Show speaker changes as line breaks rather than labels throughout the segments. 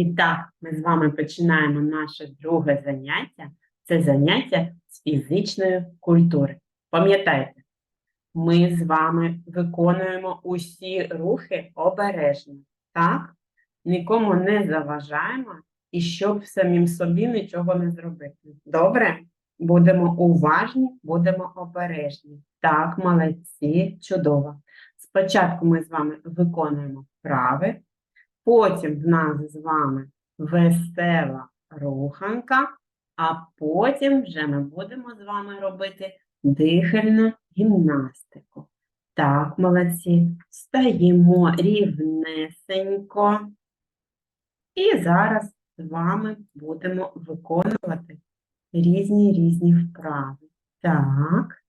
І так, ми з вами починаємо наше друге заняття. Це заняття з фізичної культури. Пам'ятайте, ми з вами виконуємо усі рухи обережно, так? Нікому не заважаємо і щоб самим собі нічого не зробити. Добре? Будемо уважні, будемо обережні. Так, молодці, чудово. Спочатку ми з вами виконуємо вправи, потім в нас з вами весела руханка, а потім вже ми будемо з вами робити дихальну гімнастику. Так, молодці, стаємо рівнесенько. І зараз з вами будемо виконувати різні різні вправи. Так.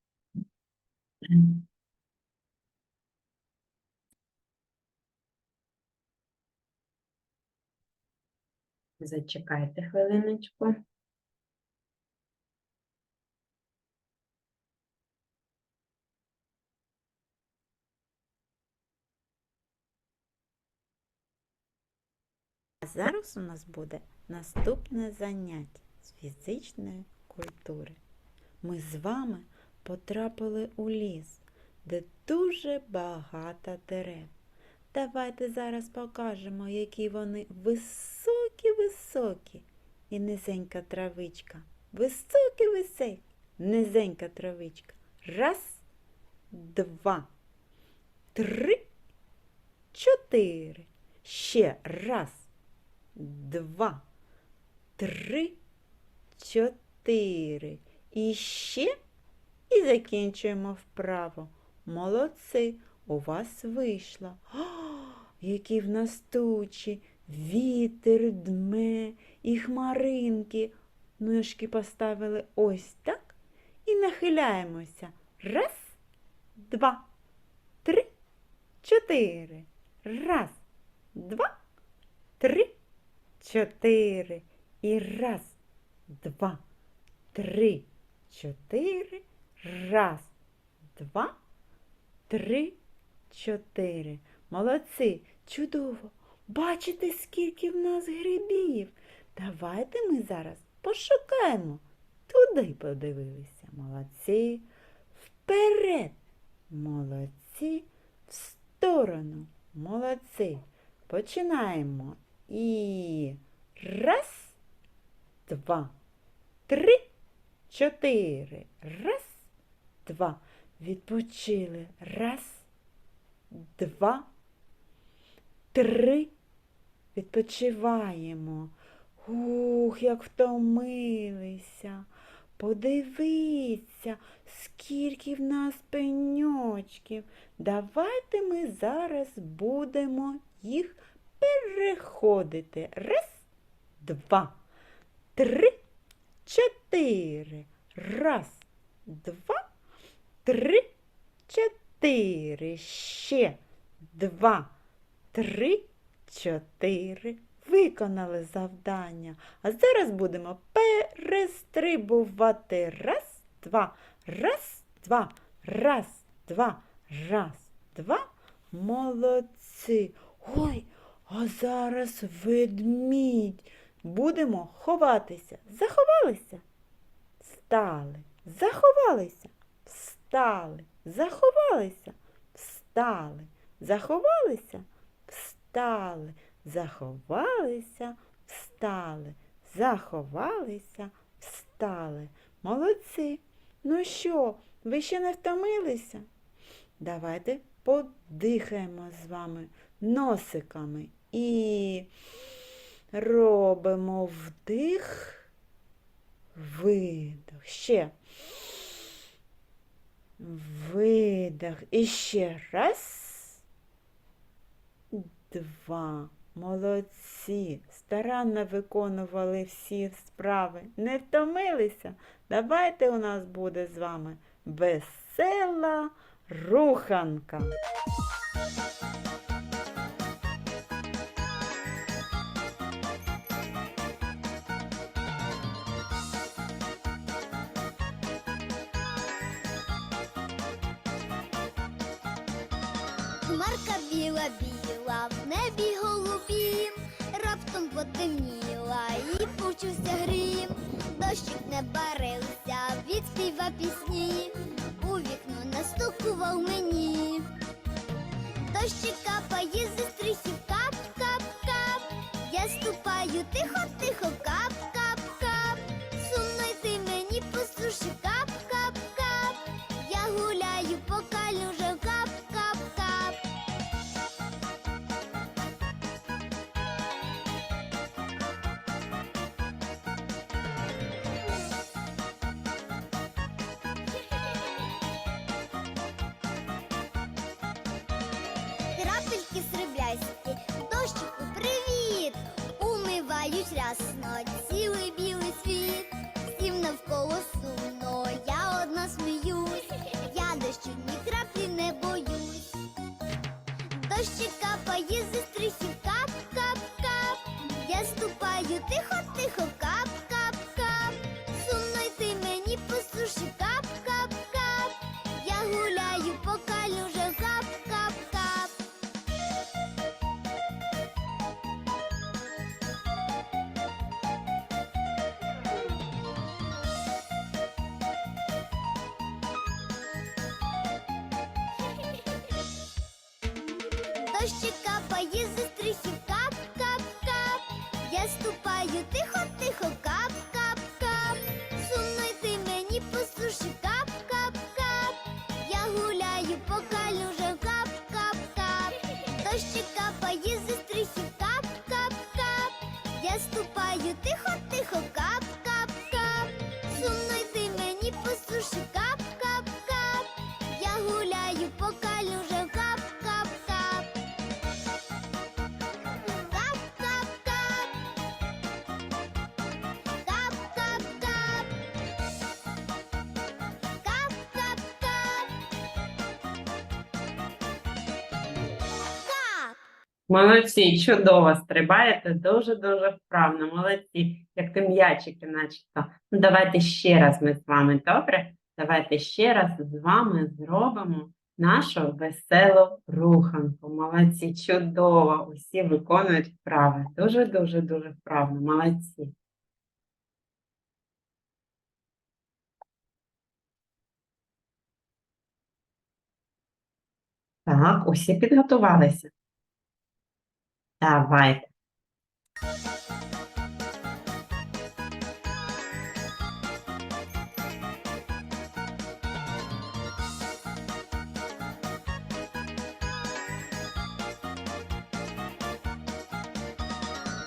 Зачекайте хвилиночку.
А зараз у нас буде наступне заняття з фізичної культури. Ми з вами потрапили у ліс, де дуже багато дерев. Давайте зараз покажемо, які вони високі-високі і низенька травичка. Високі-високі, низенька травичка. Раз, два, три, чотири. Ще раз, два, три, чотири. І ще і закінчуємо вправо. Молодці, у вас вийшло. О, які в нас тучі, вітер дме і хмаринки. Ножки поставили ось так і нахиляємося. Раз, два, три, чотири. Раз, два, три, чотири. І раз, два, три, чотири. Раз, два, три, чотири. Молодці, чудово. Бачите, скільки в нас грибів. Давайте ми зараз пошукаємо. Туди подивилися. Молодці. Вперед. Молодці. В сторону. Молодці. Починаємо. І раз, два, три, чотири. Раз, два. Відпочили. Раз, два, три. Відпочиваємо. Ух, як втомилися. Подивіться, скільки в нас пеньочків. Давайте ми зараз будемо їх переходити. Раз, два, три, чотири. Раз, два, три, чотири. Ще два, три, чотири. Виконали завдання. А зараз будемо перестрибувати. Раз, два, раз, два, раз, два, раз, два. Молодці. Ой, а зараз ведмідь. Будемо ховатися. Заховалися? Стали. Заховалися. Встали. Заховалися. Встали. Заховалися. Встали. Заховалися, встали. Заховалися, встали. Молодці. Ну що, ви ще не втомилися? Давайте подихаємо з вами носиками і робимо вдих, видох. Ще. Видох. І ще раз. Два. Молодці. Старанно виконували всі справи. Не втомилися. Давайте у нас буде з вами весела руханка.
Хмарка біла біла, Неба в небі голубім, раптом потемніла і почувся грім, дощик не барився, відспіва пісні, у вікно настукував мені, дощик капає зі стрихів кап-кап-кап, я ступаю тихо. цілий білий світ, всім навколо сумно, я одна сміюсь, я дощу ні краплі не боюсь. Дощик капає зі стрихів кап-кап-кап, я ступаю тихо-тихо. дощі капає
Молодці, чудово стрибаєте, дуже-дуже вправно, молодці, як ти м'ячики, начебто. Ну, Давайте ще раз ми з вами добре. Давайте ще раз з вами зробимо нашу веселу руханку. Молодці, чудово! Усі виконують вправи. Дуже-дуже дуже вправно, молодці. Так, усі підготувалися. Давай!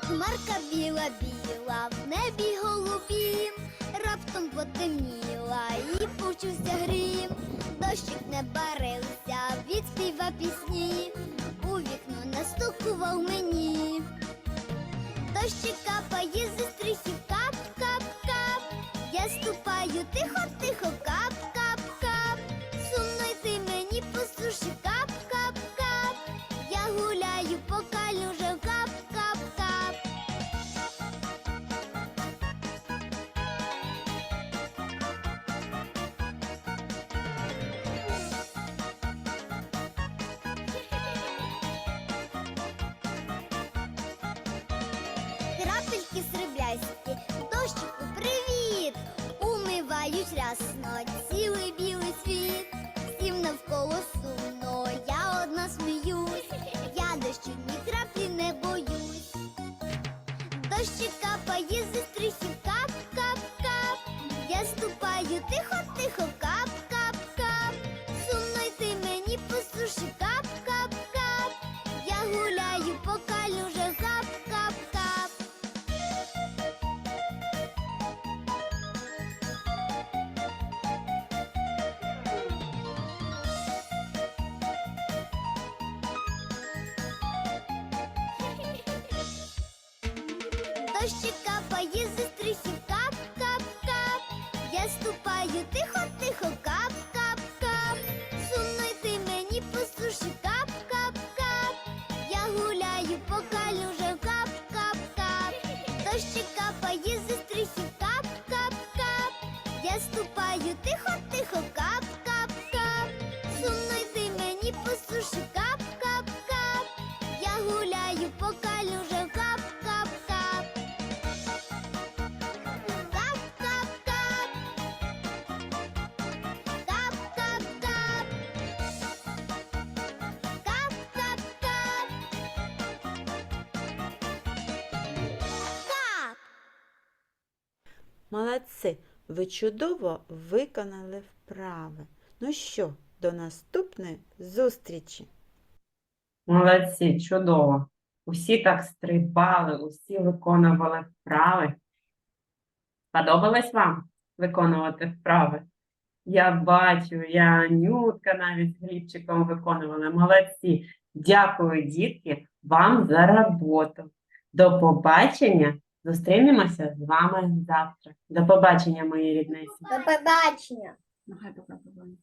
Хмарка біла біла, в небі голубім, раптом потемніла і почувся грім, дощик не барився, відспіва пісні. дощик дощі капає стрихівка.
Молодці, ви чудово виконали вправи. Ну що, до наступної зустрічі!
Молодці, чудово. Усі так стрибали, усі виконували вправи. Сподобалось вам виконувати вправи? Я бачу, я Нютка навіть з Глібчиком виконували. Молодці. Дякую, дітки, вам за роботу. До побачення. Зустрінемося з вами завтра. До побачення, мої ріднесі.
До побачення.
Ну, хай пока побачимо.